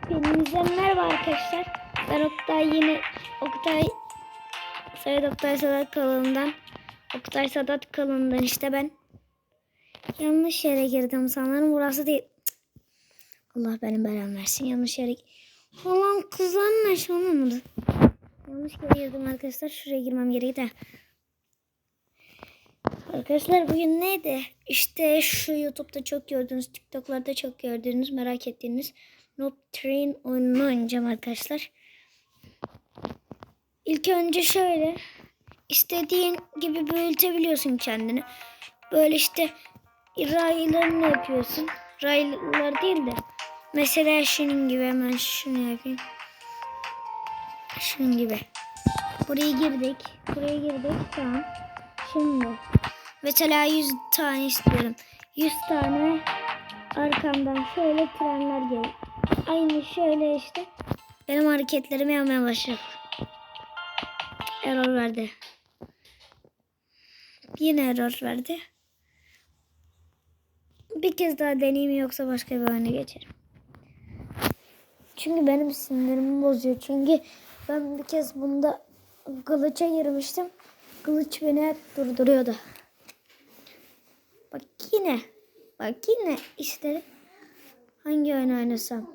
Hepinize merhaba arkadaşlar. Ben Oktay yine Oktay Sayın Oktay Sadat kanalından Oktay Sadat kanalından işte ben yanlış yere girdim sanırım burası değil. Allah benim belamı versin yanlış yere Ulan kızanla şu olmadı. Yanlış yere girdim arkadaşlar şuraya girmem gerekti. de. Arkadaşlar bugün neydi? İşte şu YouTube'da çok gördüğünüz, TikTok'larda çok gördüğünüz, merak ettiğiniz Noob Train oyununu oynayacağım arkadaşlar. İlk önce şöyle istediğin gibi büyütebiliyorsun kendini. Böyle işte raylarını yapıyorsun. Raylar değil de mesela şunun gibi hemen şunu yapayım. Şunun gibi. Buraya girdik. Buraya girdik. Tamam. Şimdi mesela 100 tane istiyorum. 100 tane arkamdan şöyle trenler geliyor. Aynı şöyle işte benim hareketlerim yapmaya başladı. Error verdi. Yine error verdi. Bir kez daha deneyeyim yoksa başka bir oyuna geçerim. Çünkü benim sinirimi bozuyor. Çünkü ben bir kez bunda kılıça girmiştim. Kılıç beni hep durduruyordu. Bak yine. Bak yine işte hangi oyun oynasam.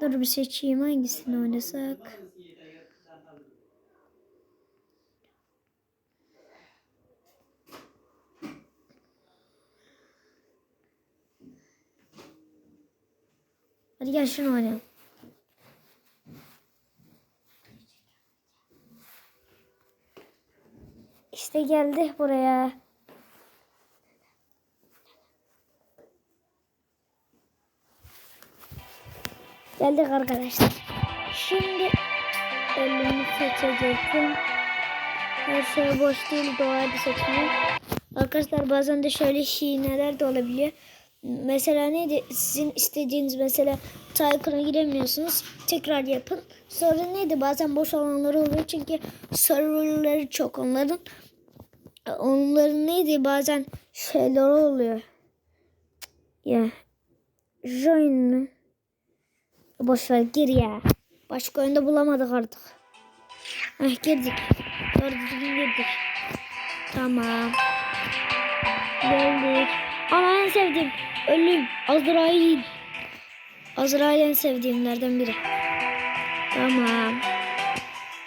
Dur bir seçeyim hangisini oynasak. Hadi gel şunu oynayalım. İşte geldi buraya. Geldik arkadaşlar. Şimdi elimi seçecektim. Her şey boş değil doğayı seçmeye. Arkadaşlar bazen de şöyle hineler de olabiliyor. Mesela neydi? Sizin istediğiniz mesela Tycoon'a giremiyorsunuz. Tekrar yapın. Sonra neydi? Bazen boş alanları oluyor. Çünkü serverları çok onların. Onların neydi? Bazen şeyler oluyor. Ya. Join mi? Boş ver gir ya. Başka oyunda bulamadık artık. Heh girdik. Doğru düzgün girdik. Tamam. Geldik. Ama en sevdiğim ölüm. Azrail. Azrail en sevdiğimlerden biri. Tamam.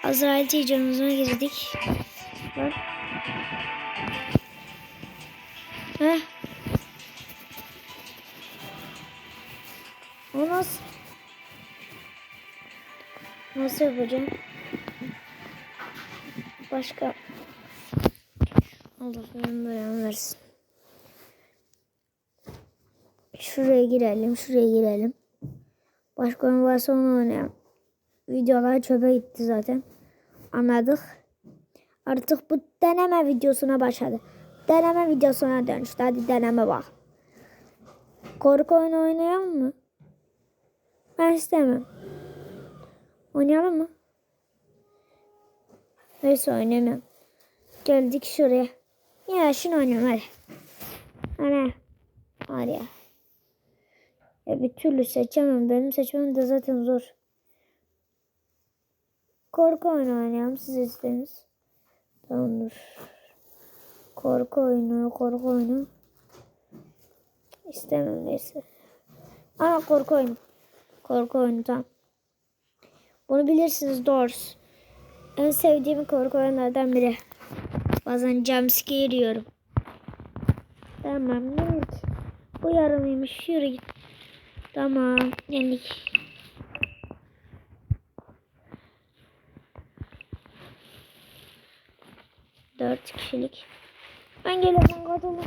Azrail ticarımızına girdik. Heh. Nasıl yapacağım? Başka. Allah belamı versin. Şuraya girelim, şuraya girelim. Başka oyun varsa onu oynayalım. Videolar çöpe gitti zaten. Anladık. Artık bu deneme videosuna başladı. Deneme videosuna dönüştü. Hadi deneme bak. Korku oyunu oynayalım mı? Ben istemem. Oynayalım mı? Neyse oynamam. Geldik şuraya. Ya şunu oynayalım hadi. Ana. Var ya. Ya bir türlü seçemem. Benim seçmem de zaten zor. Korku oyunu oynayalım siz istediniz. Tamamdır. Korku oyunu, korku oyunu. İstemem neyse. Aa korku oyunu. Korku oyunu tamam. Bunu bilirsiniz Doors. En sevdiğim korku oyunlardan biri. Bazen jumpscare yiyorum. Tamam yenildik. Bu yarımıymış yürü git. Tamam yenildik. Dört kişilik. Ben geliyorum katılın.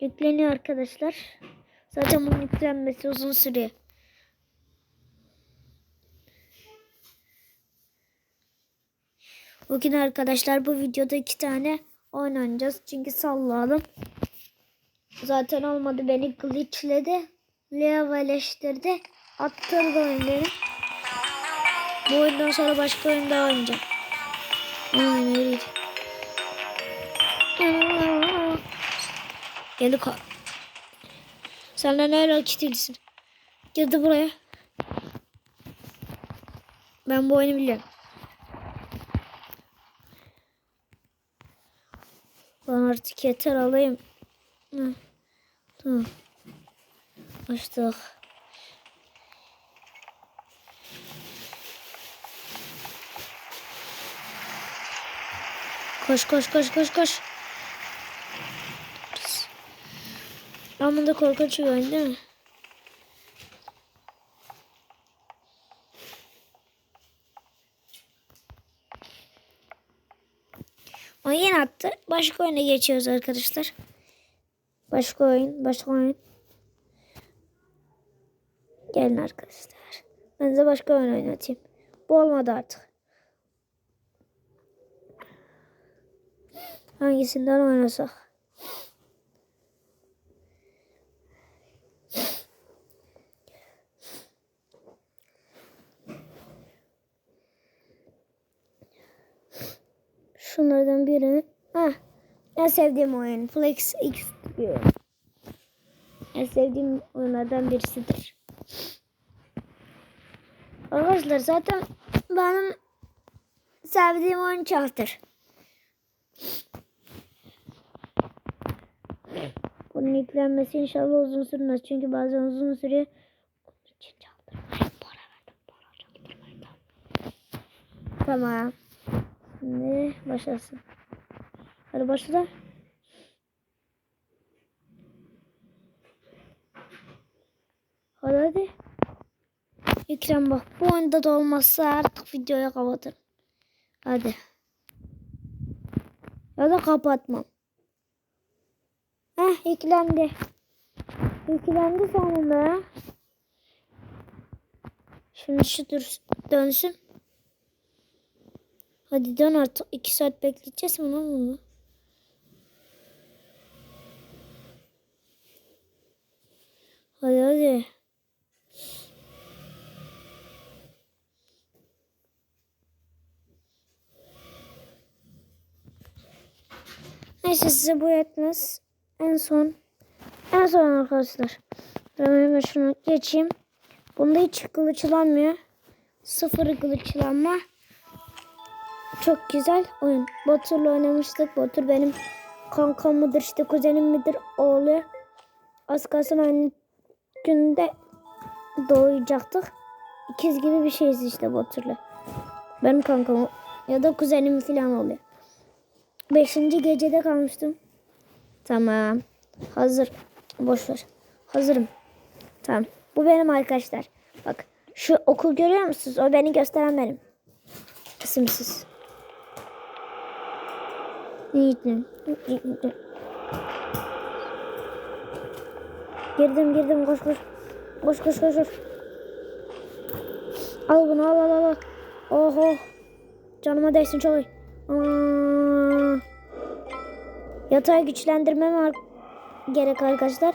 Yükleniyor arkadaşlar. Zaten bunun yüklenmesi uzun sürüyor. Bugün arkadaşlar bu videoda iki tane oynayacağız. Çünkü sallayalım. Zaten olmadı beni glitchledi. Levelleştirdi. Attırdı oyunları. Bu oyundan sonra başka oyunda oynayacağım. Aynen öyle. Geldi kal. Senden ne rakitlisin? Girdi buraya. Ben bu oyunu biliyorum. Ben artık yeter alayım. Hı. Tamam. Açtık. Koş koş koş koş koş. Ama da korkunç bir oyun değil mi? Oyun attı. Başka oyuna geçiyoruz arkadaşlar. Başka oyun, başka oyun. Gelin arkadaşlar. Ben size başka oyun oynatayım. Bu olmadı artık. Hangisinden oynasak? Şunlardan birini. Ah, en sevdiğim oyun. Flex X bir. En sevdiğim oyunlardan birisidir. Arkadaşlar zaten benim sevdiğim oyun çaktır. Bunun yüklenmesi inşallah uzun sürmez. Çünkü bazen uzun çaldırmayın. Tamam. Şimdi başlasın. Hadi başla. Hadi hadi. Ekrem bak bu oyunda da olmazsa artık videoyu kapatırım. Hadi. Ya da kapatmam. Heh yüklendi. Yüklendi sonunda. Şimdi şu dur dönsün. Hadi dön artık. iki saat bekleyeceğiz mi lan bunu? Hadi hadi. Neyse size bu yetmez. En son. En son arkadaşlar. Ben hemen şunu geçeyim. Bunda hiç kılıçlanmıyor. Sıfır kılıçlanma. Çok güzel oyun. Batur'la oynamıştık. Batur benim kankam mıdır işte kuzenim midir oğlu. Az kalsın aynı günde doğacaktık. İkiz gibi bir şeyiz işte Batur'la. Benim kankam ya da kuzenim falan oluyor. Beşinci gecede kalmıştım. Tamam. Hazır. Boş ver. Hazırım. Tamam. Bu benim arkadaşlar. Bak şu okul görüyor musunuz? O beni gösteren benim. İsimsiz. Yiğidim. Girdim girdim koş koş. Koş koş koş koş. Al bunu al al al. al. Oho. Canıma değsin. Aa. Yatağı güçlendirmem gerek arkadaşlar.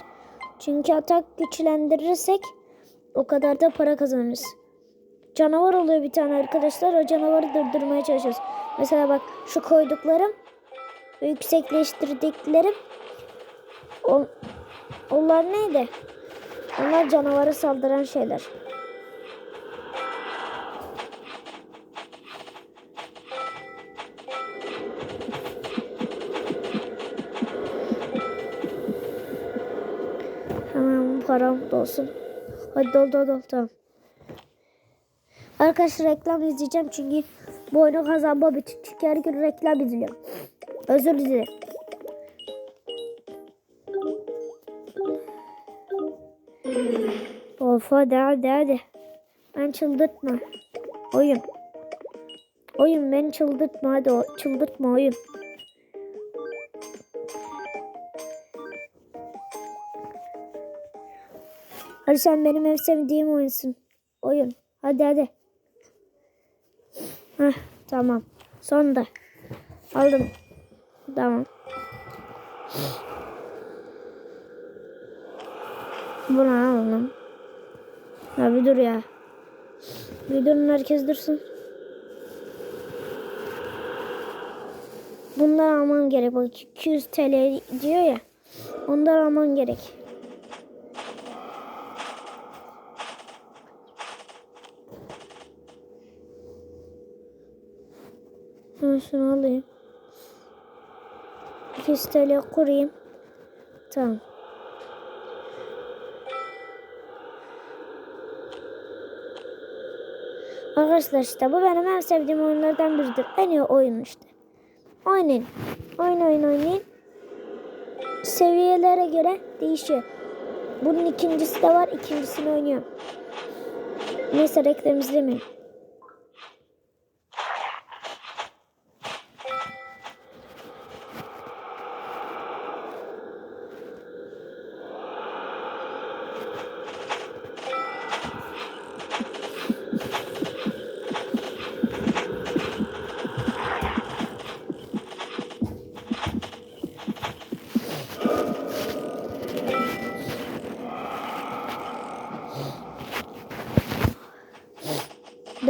Çünkü atak güçlendirirsek o kadar da para kazanırız. Canavar oluyor bir tane arkadaşlar. O canavarı durdurmaya çalışıyoruz. Mesela bak şu koyduklarım yüksekleştirdiklerim o, onlar neydi? Onlar canavara saldıran şeyler. Hemen param dolsun. Hadi dol dol dol tamam. Arkadaşlar reklam izleyeceğim çünkü bu oyunu kazanma için çünkü her gün reklam izliyorum. Özür dilerim. Of hadi hadi hadi. Ben çıldırtma. Oyun. Oyun beni çıldırtma hadi o. Çıldırtma oyun. Hadi sen benim en sevdiğim oyunsun. Oyun. Hadi hadi. Heh, tamam. Sonunda. Aldım. Tamam. Bunu alalım. Ya bir dur ya. Bir durun herkes dursun. Bunları alman gerek. Bak 200 TL diyor ya. Onları alman gerek. Hemen şunu alayım. 200 TL kurayım. Tamam. Arkadaşlar işte bu benim en sevdiğim oyunlardan biridir. En iyi oyun işte. Oynayın. Oyun oyun oynayın. Seviyelere göre değişiyor. Bunun ikincisi de var. İkincisini oynuyorum. Neyse reklam izlemeyin.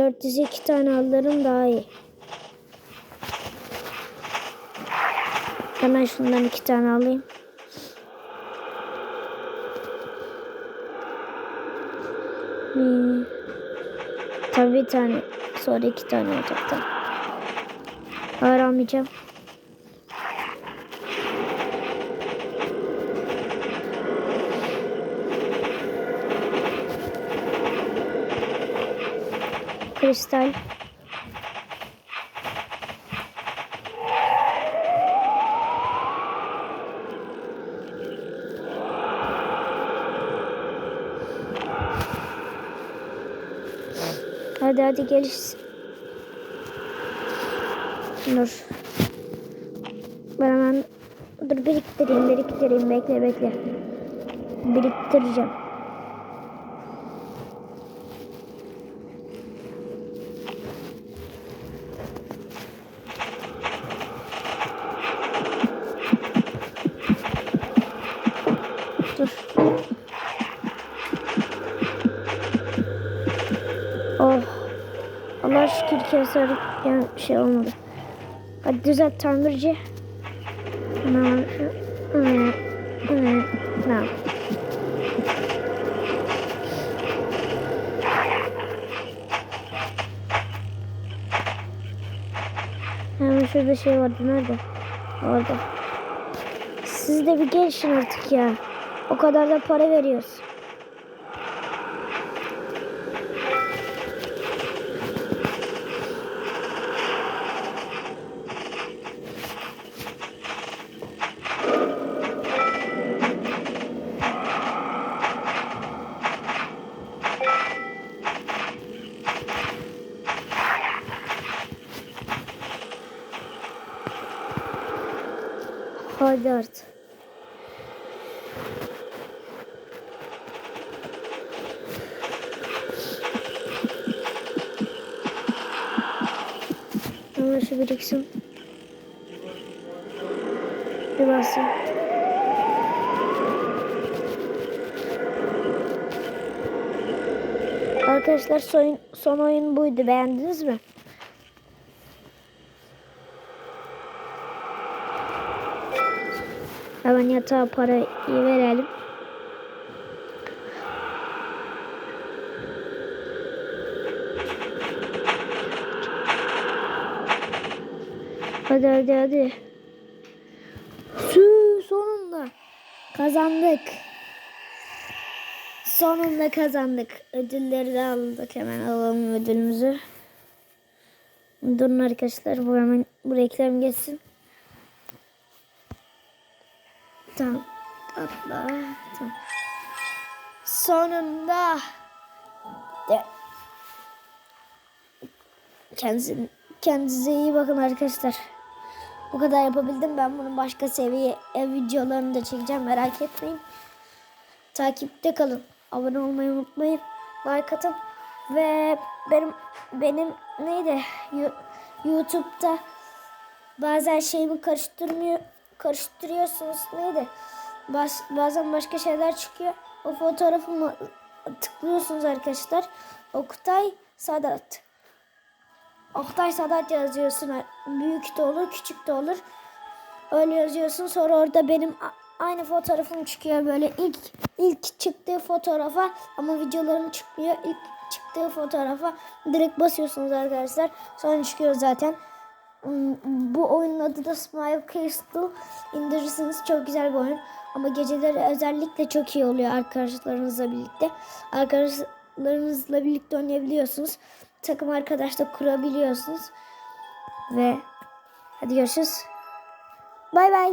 Dört yüz iki tane alırım daha iyi. Hemen şundan iki tane alayım. Bir. Tabii bir tane. Sonra iki tane olacak da. Hayır Kristal. Hadi hadi geliş. Dur. Ben hemen dur biriktireyim biriktireyim bekle bekle. Biriktireceğim. Şükür keser yani şey olmadı. Hadi düzelt tamirci. Tamam. Tamam. Hemen şurada şey vardı. Nerede? Orada. Siz de bir gelişin artık ya. O kadar da para veriyoruz. Artık. Hemen şu biriksin. Bir basayım. Arkadaşlar son, son oyun buydu. Beğendiniz mi? Hemen yatağa parayı verelim. Hadi hadi hadi. Sü sonunda kazandık. Sonunda kazandık. Ödülleri de aldık. Hemen alalım ödülümüzü. Durun arkadaşlar bu hemen bu reklam geçsin. Tamam. Atla. Sonunda. De. Kendinize, kendinize iyi bakın arkadaşlar. Bu kadar yapabildim. Ben bunun başka seviye ev videolarını da çekeceğim. Merak etmeyin. Takipte kalın. Abone olmayı unutmayın. Like atın. Ve benim benim neydi? Yo- YouTube'da bazen şeyimi karıştırmıyor karıştırıyorsunuz neydi? Bas, bazen başka şeyler çıkıyor. O fotoğrafımı tıklıyorsunuz arkadaşlar. Oktay Sadat. Oktay Sadat yazıyorsun. Büyük de olur, küçük de olur. Öyle yazıyorsun. Sonra orada benim aynı fotoğrafım çıkıyor böyle ilk ilk çıktığı fotoğrafa ama videolarım çıkmıyor. İlk çıktığı fotoğrafa direkt basıyorsunuz arkadaşlar. Sonra çıkıyor zaten. Bu oyunun adı da Smile Crystal. İndirirsiniz çok güzel bir oyun. Ama geceleri özellikle çok iyi oluyor arkadaşlarınızla birlikte. Arkadaşlarınızla birlikte oynayabiliyorsunuz. Takım arkadaş da kurabiliyorsunuz. Ve hadi görüşürüz. Bay bay.